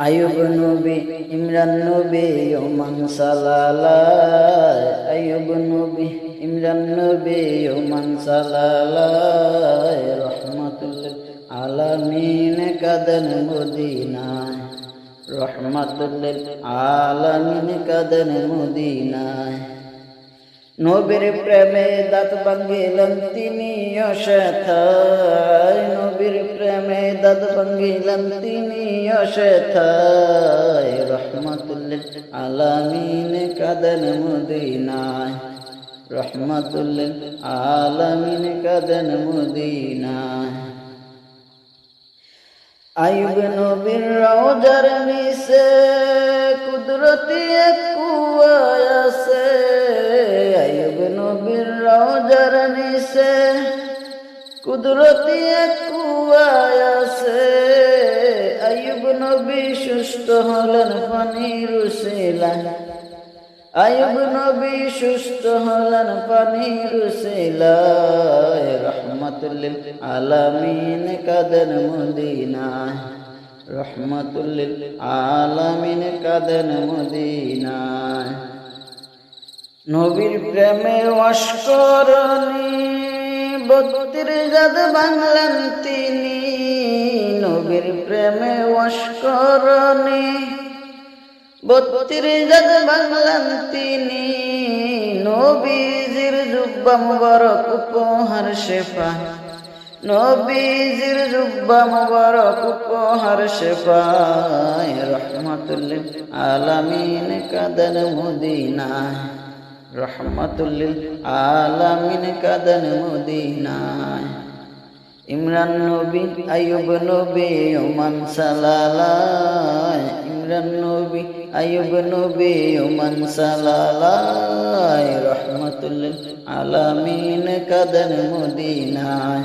আয়ুব নবী, ইমরান নবী, ওমান সালালায়। আয়ুব নবী, ইমরান নবী, ওমান সালালায়। রহমাতুল আলামিন কাদন মদিনায়। রহমাতুল আলামিন কাদন মদিনায়। নবীর প্রেমে দাঁত ভাঙ্গিলেন তিনি অশেথায় নবীর দাঁত ভাঙ্গিলেন তিনি অশেথায় রহমতুল্লিল আলামিন কাদন মদিনায়। রহমতুল্লিল আলামিন কাদন মদিনায়। আইব নবীর রওজার নিসে কুদরতি এক কুয়ায় আছে। আইব নবীর রওজার নিসে কুদরতি কুয়ায় আছে। আইব নবী সুস্থ হলেন পানির উসিলায় আয়ুব নবী সুস্থ হলেন পানির সেলায় রহমতুল্লিল আলামিন কাদন মদিনায়। রহমতুল্লিল আলামিন কাদন মদিনায়। নবীর প্রেমে অস্করণী বত্রির জাদ বাংলেন তিনি, নবীর প্রেমে অস্করণী বত্রিশ জাত বাংলান তিনি, নবীজির জুব্বা মুবারক উপহার শেফা। নবীজির জুব্বা মুবারক উপহার শেফায় রহমাতুল্লিল আলামিন কাদন মদিনায়। রহমাতুল্লিল আলামিন কাদন মদিনায়। ইমরান নবী আয়ুব নবী, ওমান সালালায়। ইমরান নবী আয়ুব নবী, ওমান সালালায়। রহমতুল্লিল আলামিন কাদন মদিনায়।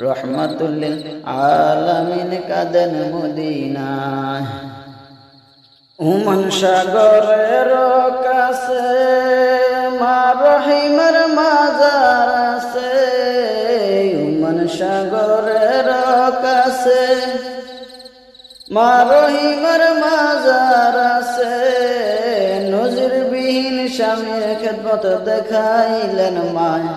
রহমতুল্লিল আলামিন কাদন মদিনায়। উমন সাগরের কাছে রহিমের মাজার আছে উমন সাগরের কাছে। মা রহিমের মাজার আছে, নজিরবিহীন স্বামীর খেদমত দেখাইলেন মায়।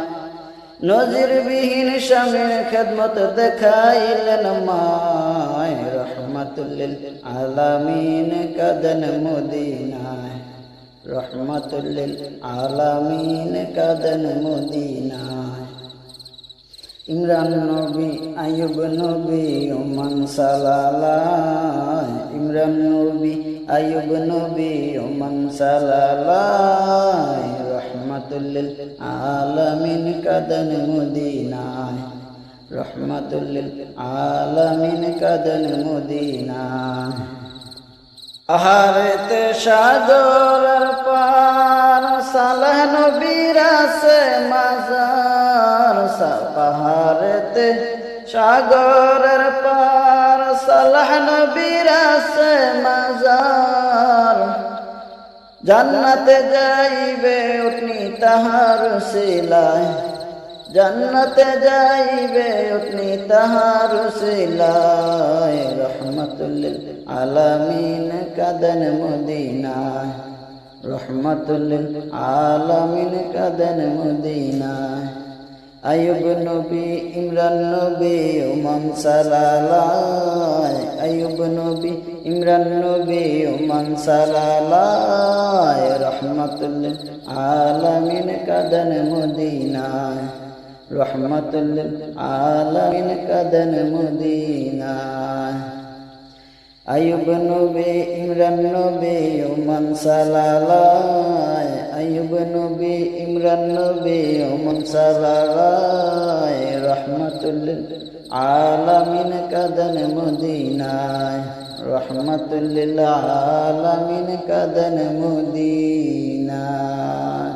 নজিরবিহীন স্বামীর খেদমত দেখাইলেন মায়। রহমতুল্লিল আলামিন কাদন মদিনায়। রহমতুল্লিল আলামিন কাদন মদিনায়। ইমরান নবী আয়ুব নবী, ওমান সালালায়। ইমরান নবী আয়ুব নবী, ওমান সালালায়। রহমতুল্লিল আলামিন কাদন মদিনায়। রহমতুল্লিল আলামিন কাদন মদিনায়। আহারেতে সাগর মাজার পাহাড়েতে সাগরের পার সালাহ নবীর আছে মাজার। জান্নাতে যাইবে উঠনি তাহার শিলায়। জান্নাতে যাইবে উঠনি তাহার শিলায়। রহমতুল্লিল আলামিন কাদন মদিনায়। রহমতুল্লিল আলামিন কাদন মদিনায়। আয়ুব নবী, ইমরান নবী উমান সালালায়। আয়ুব নবী, ইমরান নবী উমান সালালায়। রহমতুল্লিল আলামিন কাদন মদিনায়। রহমতুল্লিল আলামিন কাদন মদিনায়। আয়ুব নবী, ইমরান নবী, ওমান সালালায়। আয়ুব নবী, ইমরান নবী, ওমান সালালায়। রহমতুল্লিল আলামিন কাদন মদিনায়। রহমতুল্লিল আলামিন কাদন মদিনায়।